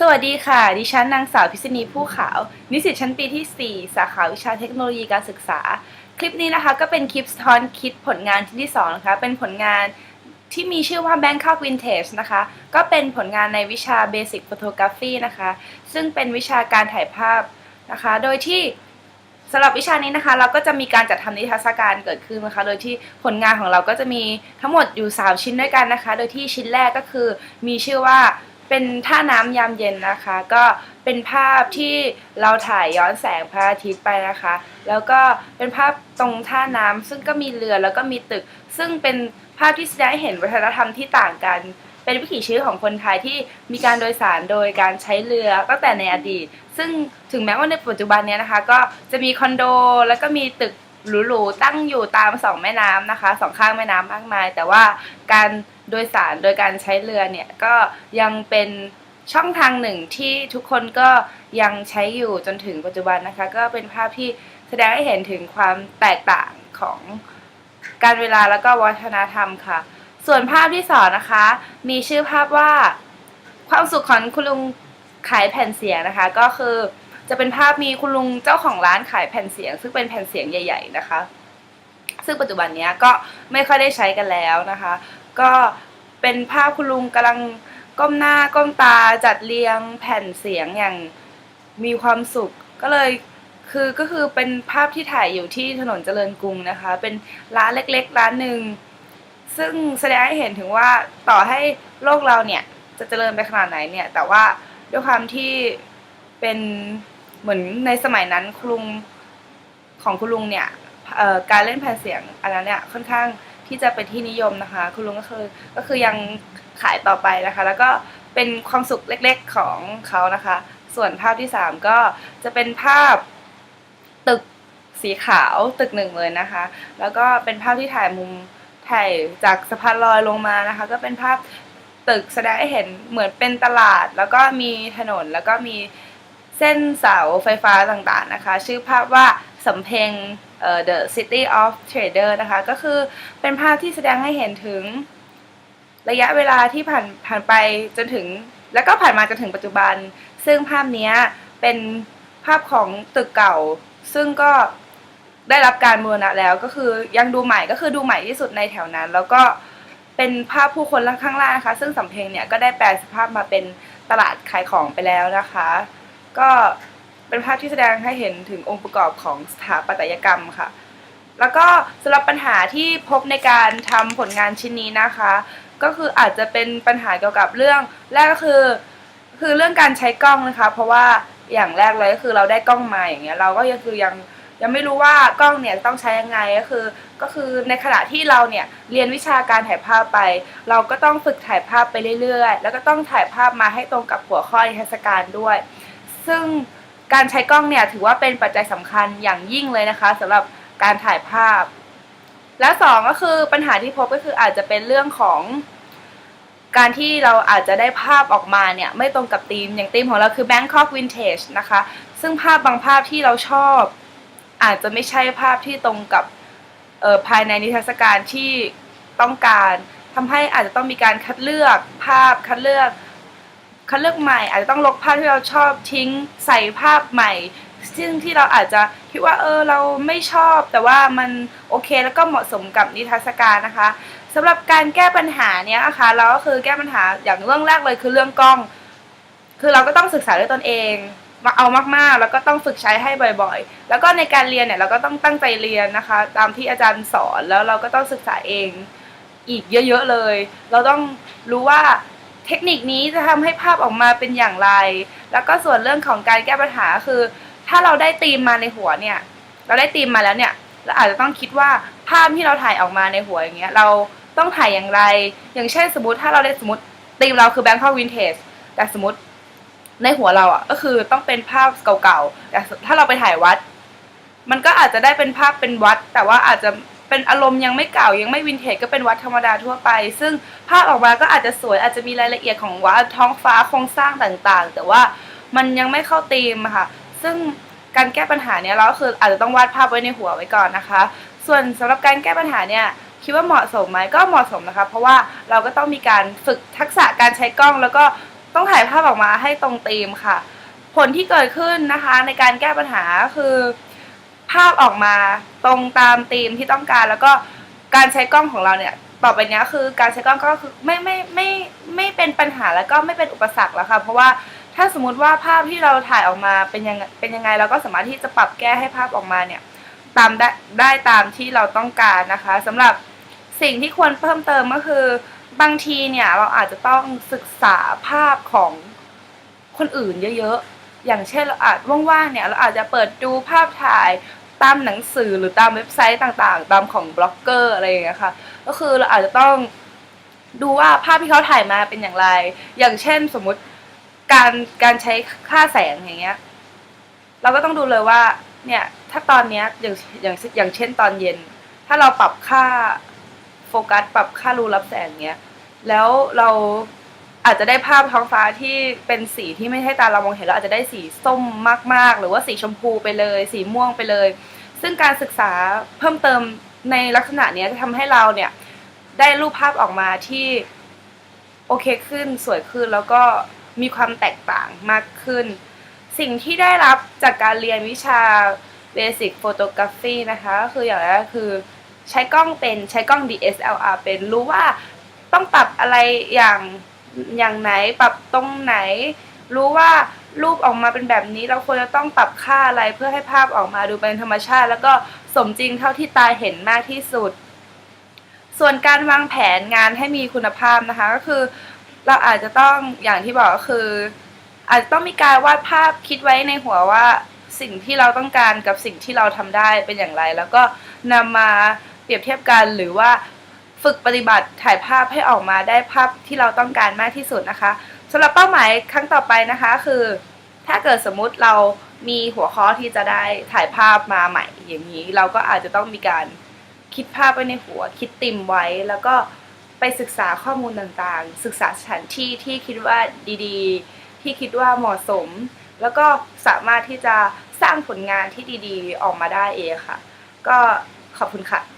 สวัสดีค่ะ ดิฉันนางสาวพิษณีผู้ขาว นิสิตชั้นปีที่ 4 สาขาวิชาเทคโนโลยีการศึกษา คลิปนี้นะคะก็เป็นคลิปสะท้อนคิดผลงานที่ที่2นะคะ เป็นผลงานที่มีชื่อว่า Bangkok Vintage นะคะ ก็เป็นผลงานในวิชา Basic Photography นะคะ ซึ่งเป็นวิชาการถ่ายภาพนะคะ โดยที่สำหรับวิชานี้นะคะ เราก็จะมีการจัดทำนิทรรศการเกิดขึ้นนะคะ โดยที่ผลงานของเราก็จะมีทั้งหมดอยู่ 3 ชิ้นด้วยกันนะคะ โดยที่ชิ้นแรกก็คือมีชื่อว่า เป็นท่าน้ำยามเย็นนะคะ ก็เป็นภาพที่เราถ่ายย้อนแสงพระอาทิตย์ไปนะคะ แล้วก็เป็นภาพตรงท่าน้ำซึ่งก็มีเรือแล้วก็มีตึก ซึ่งเป็นภาพที่แสดงให้เห็นวัฒนธรรมที่ต่างกัน เป็นวิถีชีวิตของคนไทยที่มีการโดยสารโดยการใช้เรือตั้งแต่ในอดีต ซึ่งถึงแม้ว่าในปัจจุบันเนี้ยนะคะ ก็จะมีคอนโดแล้วก็มีตึกหรูๆตั้งอยู่ตามสองแม่น้ำนะคะสองข้างแม่น้ำมากมาย แต่ว่าการ โดยสารโดยการใช้เรือเนี่ยก็ยังเป็นช่องทางหนึ่งที่ทุกคนก็ยังใช้อยู่จนถึงปัจจุบันนะคะ ก็เป็นภาพที่แสดงให้เห็นถึงความแตกต่างของการเวลาแล้วก็วัฒนธรรมค่ะ ส่วนภาพที่สองนะคะ มีชื่อภาพว่า ความสุขของคุณลุงขายแผ่นเสียงนะคะ ก็คือจะเป็นภาพมีคุณลุงเจ้าของร้านขายแผ่นเสียง ซึ่งเป็นแผ่นเสียงใหญ่ ๆ นะคะ ซึ่งปัจจุบันนี้ก็ไม่ค่อยได้ใช้กันแล้วนะคะ ก็เป็นภาพคุณลุงกำลังก้มหน้าก้มตาจัดเรียงแผ่นเสียงอย่างมีความสุข ก็เลยคือก็คือเป็นภาพที่ถ่ายอยู่ที่ถนนเจริญกรุงนะคะ เป็นร้านเล็กๆ ร้านหนึ่งซึ่งแสดงให้เห็นถึงว่าต่อให้โลกเราเนี่ยจะเจริญไปขนาดไหนเนี่ย แต่ว่าด้วยความที่เป็นเหมือนในสมัยนั้นคุณลุงของคุณลุงเนี่ยการเล่นแผ่นเสียงอันนั้นเนี่ยค่อนข้าง ที่จะเป็นที่นิยมนะคะ คุณลุงก็คือก็คือยังขายต่อไปนะคะ แล้วก็เป็นความสุขเล็กๆของเขานะคะ ส่วนภาพที่สามก็จะเป็นภาพตึกสีขาวตึกหนึ่งเลยนะคะ แล้วก็เป็นภาพที่ถ่ายมุมถ่ายจากสะพานลอยลงมานะคะ ก็เป็นภาพตึกแสดงให้เห็นเหมือนเป็นตลาด แล้วก็มีถนนแล้วก็มีเส้นเสาไฟฟ้าต่างๆนะคะ ชื่อภาพว่า สำเพ็ง The City of Trader นะคะ ก็คือเป็นภาพที่แสดงให้เห็นถึงระยะเวลาที่ผ่านผ่านไปจนถึง แล้วก็ผ่านมาจนถึงปัจจุบัน ซึ่งภาพนี้เป็นภาพของตึกเก่า ซึ่งก็ได้รับการบูรณะแล้วก็คือยังดูใหม่ก็คือดูใหม่ที่สุดในแถวนั้น แล้วก็เป็นภาพผู้คนข้างล่างนะคะ ซึ่งสำเพ็งเนี่ยก็ได้แปลสภาพมาเป็นตลาดขายของไปแล้วนะคะ ก็ เป็นภาพที่แสดงให้เห็นถึงองค์ประกอบของสถาปัตยกรรมค่ะ แล้วก็สำหรับปัญหาที่พบในการทำผลงานชิ้นนี้นะคะ ก็คืออาจจะเป็นปัญหาเกี่ยวกับเรื่องแรกก็คือ คือเรื่องการใช้กล้องนะคะ เพราะว่าอย่างแรกเลยก็คือเราได้กล้องมาอย่างเงี้ยเราก็ยังคือยังยังไม่รู้ว่ากล้องเนี่ยต้องใช้ยังไงก็คือ ก็คือในขณะที่เราเนี่ยเรียนวิชาการถ่ายภาพไป เราก็ต้องฝึกถ่ายภาพไปเรื่อยๆ แล้วก็ต้องถ่ายภาพมาให้ตรงกับหัวข้อนิทศการด้วย ซึ่ง การใช้กล้องเนี่ยถือว่าเป็นปัจจัยสำคัญอย่างยิ่งเลยนะคะสำหรับการถ่ายภาพ และสองก็คือปัญหาที่พบก็คืออาจจะเป็นเรื่องของ การที่เราอาจจะได้ภาพออกมาเนี่ยไม่ตรงกับธีมอย่างธีมของเราคือ Bangkok Vintage นะคะ ซึ่งภาพบางภาพที่เราชอบ อาจจะไม่ใช่ภาพที่ตรงกับภายในนิทรรศการที่ต้องการทำให้อาจจะต้องมีการคัดเลือกภาพคัดเลือก คัดเลือกใหม่ อาจจะต้องลบภาพที่เราชอบทิ้งใส่ภาพใหม่ ซึ่งที่เราอาจจะคิดว่าเออเราไม่ชอบ แต่ว่ามันโอเคแล้วก็เหมาะสมกับนิทรรศการนะคะสำหรับการแก้ปัญหาเนี้ยนะคะเราก็คือแก้ปัญหาอย่างเรื่องแรกเลยคือเรื่องกล้อง คือเราก็ต้องศึกษาด้วยตนเองมาเอามากๆ แล้วก็ต้องฝึกใช้ให้บ่อยๆ แล้วก็ในการเรียนเนี่ยเราก็ต้องตั้งใจเรียนนะคะ ตามที่อาจารย์สอนแล้วเราก็ต้องศึกษาเองอีกเยอะๆเลย เราต้องรู้ว่า เทคนิคนี้จะทำให้ภาพออกมาเป็นอย่างไร แล้วก็ส่วนเรื่องของการแก้ปัญหาคือ ถ้าเราได้ธีมมาในหัวเนี่ย เราได้ธีมมาแล้วเนี่ยเราอาจจะต้องคิดว่าภาพที่เราถ่ายออกมาในหัวอย่างเงี้ยเราต้องถ่ายอย่างไร อย่างเช่นสมมติถ้าเราได้สมมติธีมเราคือ Bangkok Vintage แต่สมมติในหัวเราอะก็คือต้องเป็นภาพเก่าๆแต่ถ้าเราไปถ่ายวัด มันก็อาจจะได้เป็นภาพเป็นวัด แต่ว่าอาจจะ เป็นอารมณ์ยังไม่เก่ายังไม่วินเทจก็เป็นวัดธรรมดาทั่วไป ซึ่งภาพออกมาก็อาจจะสวยอาจจะมีรายละเอียดของวัดท้องฟ้าโครงสร้างต่างๆ แต่ว่ามันยังไม่เข้าธีมค่ะ ซึ่งการแก้ปัญหาเนี้ยเราก็คืออาจจะต้องวาดภาพไว้ในหัวไว้ก่อนนะคะ ส่วนสำหรับการแก้ปัญหาเนี่ยคิดว่าเหมาะสมไหมก็เหมาะสมนะคะ เพราะว่าเราก็ต้องมีการฝึกทักษะการใช้กล้อง แล้วก็ต้องถ่ายภาพออกมาให้ตรงธีมค่ะ ผลที่เกิดขึ้นนะคะในการแก้ปัญหาคือ ภาพออกมาตรงตามธีมที่ต้องการ แล้วก็การใช้กล้องของเราเนี่ยต่อไปนี้คือการใช้กล้องก็คือไม่ไม่ไม่ไม่เป็นปัญหาแล้วก็ไม่เป็นอุปสรรคแล้วค่ะเพราะว่าถ้าสมมติว่าภาพที่เราถ่ายออกมาเป็นยังเป็นยังไงเราก็สามารถที่จะปรับแก้ให้ภาพออกมาเนี่ยตามได้ได้ตามที่เราต้องการนะคะสำหรับสิ่งที่ควรเพิ่มเติมก็คือบางทีเนี่ยเราอาจจะต้องศึกษาภาพของคนอื่นเยอะๆ อย่างเช่นเราอาจว่างๆเนี่ยเราอาจจะเปิดดูภาพถ่ายตามหนังสือหรือตามเว็บไซต์ต่างๆ ตามของบล็อกเกอร์อะไรอย่างเงี้ยค่ะ ก็คือเราอาจจะต้องดูว่าภาพที่เขาถ่ายมาเป็นอย่างไร อย่างเช่นสมมุติการการใช้ค่าแสงอย่างเงี้ย เราก็ต้องดูเลยว่าเนี่ยถ้าตอนเนี้ยอย่างอย่างอย่างเช่นตอนเย็น ถ้าเราปรับค่าโฟกัสปรับค่ารูรับแสงเงี้ย แล้วเรา อาจจะได้ภาพท้องฟ้าที่เป็นสีที่ไม่ให้ตาเรามองเห็นเราอาจจะได้สีส้มมาก ๆ หรือว่าสีชมพูไปเลย สีม่วงไปเลย ซึ่งการศึกษาเพิ่มเติมในลักษณะนี้จะทำให้เราเนี่ยได้รูปภาพออกมาที่โอเคขึ้นสวยขึ้นแล้วก็มีความแตกต่างมากขึ้น สิ่งที่ได้รับจากการเรียนวิชา Basic Photography นะคะก็คืออย่างแรกคือใช้กล้องเป็นใช้กล้อง DSLR เป็นรู้ว่าต้องปรับอะไรอย่าง อย่างไหนปรับตรงไหน รู้ว่ารูปออกมาเป็นแบบนี้ เราควรจะต้องปรับค่าอะไรเพื่อให้ภาพออกมาดูเป็นธรรมชาติ แล้วก็สมจริงเท่าที่ตาเห็นมากที่สุด ส่วนการวางแผนงานให้มีคุณภาพนะคะก็คือ เราอาจจะต้องอย่างที่บอกก็คือ อาจจะต้องมีการวาดภาพคิดไว้ในหัวว่าสิ่งที่เราต้องการกับสิ่งที่เราทำได้เป็นอย่างไร แล้วก็นำมาเปรียบเทียบกันหรือว่า ฝึกปฏิบัติถ่ายภาพให้ออกมาได้ภาพที่เราต้องการมากที่สุดนะคะสำหรับเป้าหมายครั้งต่อไปนะคะ คือ ถ้าเกิดสมมุติเรามีหัวข้อที่จะได้ถ่ายภาพมาใหม่ อย่างนี้ เราก็อาจจะต้องมีการคิดภาพไว้ในหัว คิดติมไว้แล้วก็ไปศึกษาข้อมูลต่างๆ ศึกษาสถานที่ที่คิดว่าดีๆ ที่คิดว่าเหมาะสม แล้วก็สามารถที่จะสร้างผลงานที่ดีๆ ออกมาได้เองค่ะ ก็ขอบคุณค่ะ